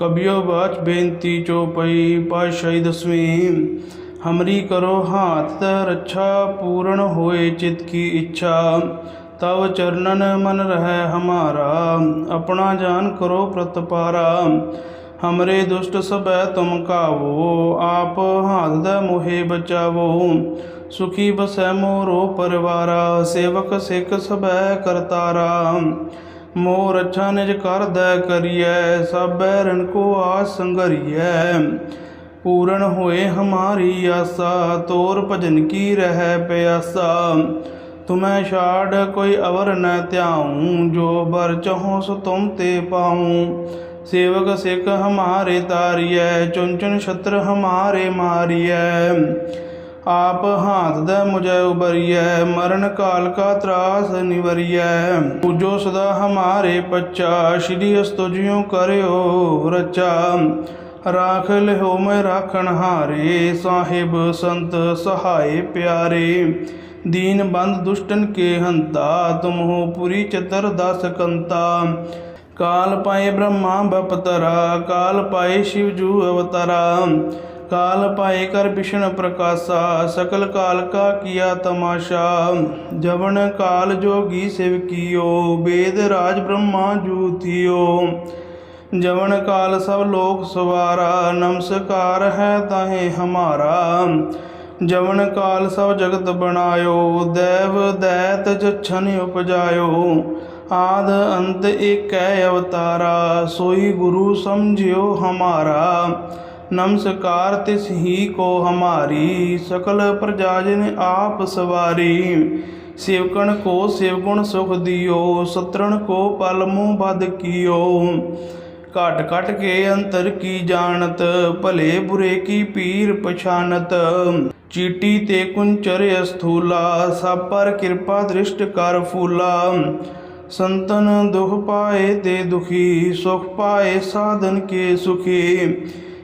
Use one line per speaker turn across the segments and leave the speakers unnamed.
ਕਬਿਓ ਬਾਚ ਬੇਨਤੀ ਚੋਪਈ ਪਾਤਸ਼ਾਹੀ ਦਸਵੀਂ। ਹਮਰੀ ਕਰੋ ਹਾਥ ਤ ਰੱਛਾ, ਪੂਰਨ ਹੋਏ ਚਿਤ ਕੀ ਇੱਛਾ। ਤਵ ਚਰਨਨ ਮਨ ਰਹਿ ਹਮਾਰਾ, ਆਪਣਾ ਜਾਨ ਕਰੋ ਪ੍ਰਤਪਾਰਾ ਹਮਰੇ ਦੁਸ਼ਟ ਸਬੈ ਤੁਮ ਕਾਵੋ, ਆਪ ਹਾਥ ਦਾ ਮੋਹਿ ਬਚਾਵੋ। ਸੁਖੀ ਬਸੈ ਮੋਰੋ ਪਰਵਾਰਾ, ਸੇਵਕ ਸਿੱਖ ਸਬੈ ਕਰਤਾਰਾ। ਮੋਰ ਅੱਛਾ ਨਿਜ ਕਰਦੈ ਕਰੀਐ ਸਭ ਰਣ ਕੋ ਆਸ ਸੰਗਰੀਐ। ਪੂਰਨ ਹੋਏ ਹਮਾਰੀ ਆਸਾ, ਤੋਰ ਭਜਨ ਕੀ ਰਹਿ ਪਿਆਸਾ। ਤੁਮੈ ਛਾੜ ਕੋਈ ਅਵਰ ਨ ਧਿਆਉ, ਜੋ ਬਰ ਚਹੋ ਸੋ ਤੁਮ ਤੇ ਪਾਉ। ਸੇਵਕ ਸਿੱਖ ਹਮਾਰੇ ਤਾਰੀਐ ਚੁਨ ਚੁਨ ਛਤਰ ਹਮਾਰੇ ਮਾਰੀਐ। ਆਪ ਹਾਥ ਦਾ ਮੁਝੈ ਉਬਰੀਐ ਮਰਨ ਕਾਲ ਕਾ ਤਰਾਸ ਨਿਵਰੀਐ। ਪੂਜੋ ਸਦਾ ਹਮਾਰੇ ਪੱਚਾ ਸ਼੍ਰੀ ਅਸਤੁਜਿਉ ਕਰਿਓ ਰਚਾ। ਰਾਖ ਲਿਓ ਮੈਂ ਰਾਖਣ ਹਾਰੇ, ਸਾਹਿਬ ਸੰਤ ਸਹਾਏ ਪਿਆਰੇ। ਦੀਨ ਬੰਦ ਦੁਸ਼ਟਨ ਕੇ ਹੰਤਾ ਤੁਮਹੁ ਪੁਰੀ ਚਤਰ ਦਸ ਕੰਤਾ। ਕਾਲ ਪਾਏ ਬ੍ਰਹਮਾ ਬਪਤਰਾ, ਕਾਲ ਪਾਏ ਸ਼ਿਵ ਜੂ ਅਵਤਾਰਾ। ਕਾਲ ਪਾਏ ਕਰ ਵਿਸ਼ਨ ਪ੍ਰਕਾਸ਼ਾ, ਸਕਲ ਕਾਲ ਕਾ ਕੀਆ ਤਮਾਸ਼ਾ। ਜਵਨ ਕਾਲ ਜੋਗੀ ਸਿਵ ਕੀਓ ਵੇਦ ਰਾਜ ਬ੍ਰਹਮਾ ਜੂ ਥਿਓ ਜਵਨ ਕਾਲ ਸਭ ਲੋਕ ਸਵਾਰਾ, ਨਮਸਕਾਰ ਹੈ ਤਾਹੇ ਹਮਾਰਾ। ਜਵਨ ਕਾਲ ਸਭ ਜਗਤ ਬਣਾਇਓ, ਦੇਵ ਦੈਤ ਜਛਨ ਉਪਜਾਇਓ। ਆਦ ਅੰਤ ਏਕੈ ਅਵਤਾਰਾ, ਸੋਈ ਗੁਰੂ ਸਮਝਿਓ ਹਮਾਰਾ। ਨਮਸਕਾਰ ਤਿਸ ਹੀ ਕੋ ਹਮਾਰੀ, ਸਕਲ ਪ੍ਰਜਾ ਜਿਨ ਆਪ ਸਵਾਰੀ। ਸੇਵਕਣ ਕੋ ਸੇਵਗੁਣ ਸੁਖ ਦਿਓ, ਸਤਰਣ ਕੋ ਪਲ ਬਦ ਕੀਓ। ਘਟ ਘਟ ਕੇ ਅੰਤਰ ਕੀ ਜਾਣਤ, ਭਲੇ ਬੁਰੇ ਕੀ ਪੀਰ ਪਛਾਨਤ। ਚੀਟੀ ਤੇ ਕੁੰਚਰ ਅਸਥੂਲਾ, ਸਭ ਪਰ ਕਿਰਪਾ ਦ੍ਰਿਸ਼ਟ ਕਰ ਫੂਲਾ। ਸੰਤਨ ਦੁਖ ਪਾਏ ਤੇ ਦੁਖੀ, ਸੁਖ ਪਾਏ ਸਾਧਨ ਕੇ ਸੁਖੀ।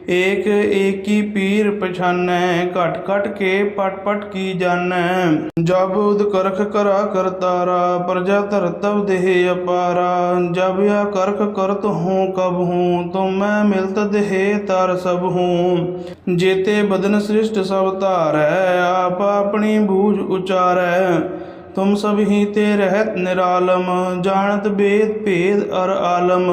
ਏਕ ਏਕੀ ਪੀਰ ਪਛਾਨੈ, ਘਟ ਘਟ ਕੇ ਪਟ ਪਟ ਕੀ ਜਾਣੈ। ਜਬ ਉਦ ਕਰਖ ਕਰਾ ਕਰਤਾਰਾ ਪ੍ਰਜਾ ਧਰਤਵ ਦੇਹ ਅਪਾਰਾ। ਜਬ ਆ ਕਰਖ ਕਰਤ ਹੂੰ, ਕਬ ਹੂੰ, ਤੁਮ ਮੈਂ ਮਿਲਤ ਦੇਹ ਤਰ ਸਭ ਹੂੰ। ਜੇਤੇ ਬਦਨ ਸ੍ਰਿਸ਼ਟ ਸਭ ਧਾਰੈ, ਆਪ ਆਪਣੀ ਬੂਝ ਉਚਾਰੈ। ਤੁਮ ਸਭ ਹੀ ਤੇ ਰਹਿਤ ਨਿਰਾਲਮ, ਜਾਣਤ ਬੇਦ ਭੇਦ ਅਰ ਆਲਮ।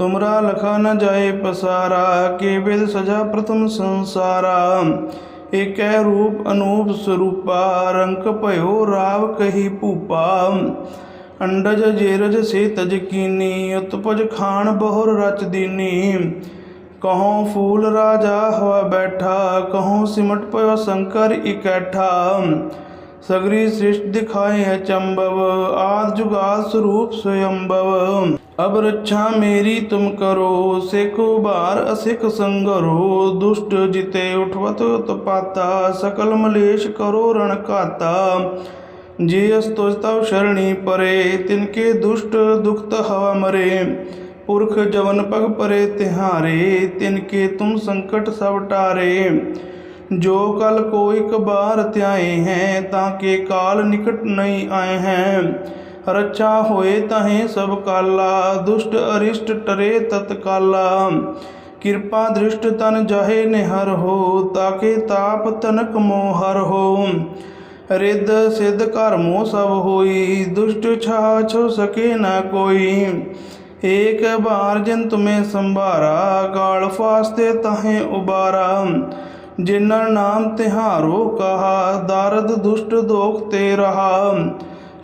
ਤੁਮਰਾ ਲਖਾ ਨ ਜਾਏ ਪਸਾਰਾ ਕੇ ਸਜਾ ਪ੍ਰਥਮ ਸੰਸਾਰਾ। ਏਕੈ ਰੂਪ ਅਨੂਪ ਸਰੂਪਾ ਰੰਕ ਭਇਓ ਰਾਵ ਕਹੀ ਭੂਪਾ। ਅੰਡਜ ਜੇਰਜ ਸੇ ਤਜ ਕੀਨੀ, ਉਤਪਜ ਖਾਨ ਬਹੁਰ ਰਚ ਦੀਨੀ। ਕਹੋਂ ਫੂਲ ਰਾਜਾ ਹੋਆ ਬੈਠਾ ਕਹੋਂ ਸਿਮਟ ਪਇਓ ਸ਼ੰਕਰ ਇਕੱਠਾ। ਸਗਰੀ ਸ੍ਰਿਸ਼ਟ ਦਿਖਾਏ ਹੈ ਚੰਬਵ, ਆਦ ਜੁਗਾਦ ਸਰੂਪ ਸਯੰਭਵ ਅਬ ਰੱਛਾ ਮੇਰੀ ਤੁਮ ਕਰੋ, ਸਿਖ ਉਭਾਰ ਅਸਿਖ ਸੰਗਰੋ, ਦੁਸ਼ਟ ਜਿਤੇ ਉਠਵਤ ਤਪਾਤਾ, ਸਕਲ ਮਲੇਸ਼ ਕਰੋ ਰਣ ਘਾਤਾ। ਜੇ ਅਸਤੁਜ ਤਵ ਸ਼ਰਣੀ ਪਰੇ ਤਿਨਕੇ ਦੁਸ਼ਟ ਦੁਖਤ ਹਵਾ ਮਰੇ। ਪੁਰਖ ਜਵਨ ਪਗ ਪਰੇ ਤਿਹਾਰੇ ਤਿਨਕੇ ਤੁਮ ਸੰਕਟ ਸਭ ਟਾਰੇ। ਜੋ ਕਲ ਕੋ ਇਕ ਬਾਰ ਧਿਆਏ ਹੈ, ਤਾਂ ਕੇ ਕਾਲ ਨਿਕਟ ਨਹੀਂ ਆਏ ਹੈ। ਰੱਛਾ ਹੋਏ ਤਹੇ ਸਭ ਕਾਲਾ, ਦੁਸ਼ਟ ਅਰਿਸ਼ਟ ਟਰੇ ਤਤਕਾਲਾ ਕਿਰਪਾ ਦ੍ਰਿਸ਼ਟ ਤਨ ਜਾਹੇ ਨਿਹਰ ਹੋ, ਤਾਕੇ ਤਾਪ ਤਨਕ ਮੋਹਰ ਹੋ। ਰਿੱਧ ਸਿੱਧ ਕਰਮੋ ਸਭ ਹੋਈ, ਦੁਸ਼ਟ ਛਾ ਛਾਛ ਸਕੇ ਨਾ ਕੋਈ। ਏਕ ਬਾਰ ਜਿਨ ਤੁਮੇ ਸੰਭਾਰਾ, ਗਾਲ ਫਾਸਤੇ ਤਹੇ ਉਬਾਰਾ। ਜਿਨਰ ਨਾਮ ਤਿਹਾਰੋ ਕਹਾ, ਦਰਦ ਦੁਸ਼ਟ ਦੋਖ ਤੇ ਰਹਾ।